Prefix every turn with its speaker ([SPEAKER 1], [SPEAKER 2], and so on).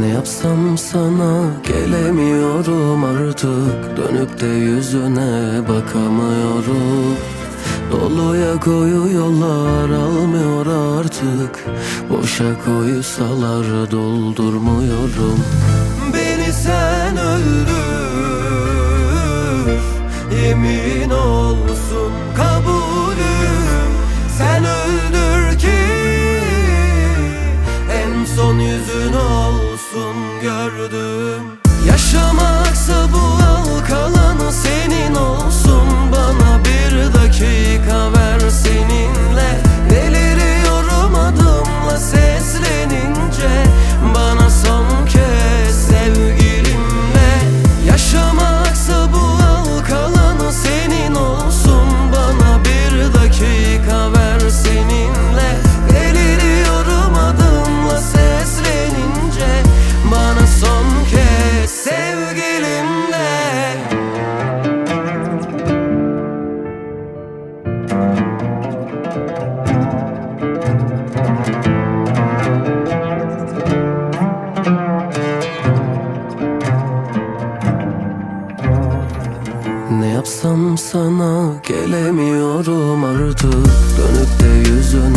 [SPEAKER 1] Ne yapsam sana gelemiyorum artık. Dönüp de yüzüne bakamıyorum. Doluya koyu yollar almıyor artık. Boşa koysalar doldurmuyorum. Beni sen öldür. Yüzün olsun gördüm Yapsam sana gelemiyorum artık. Dönüp de yüzüne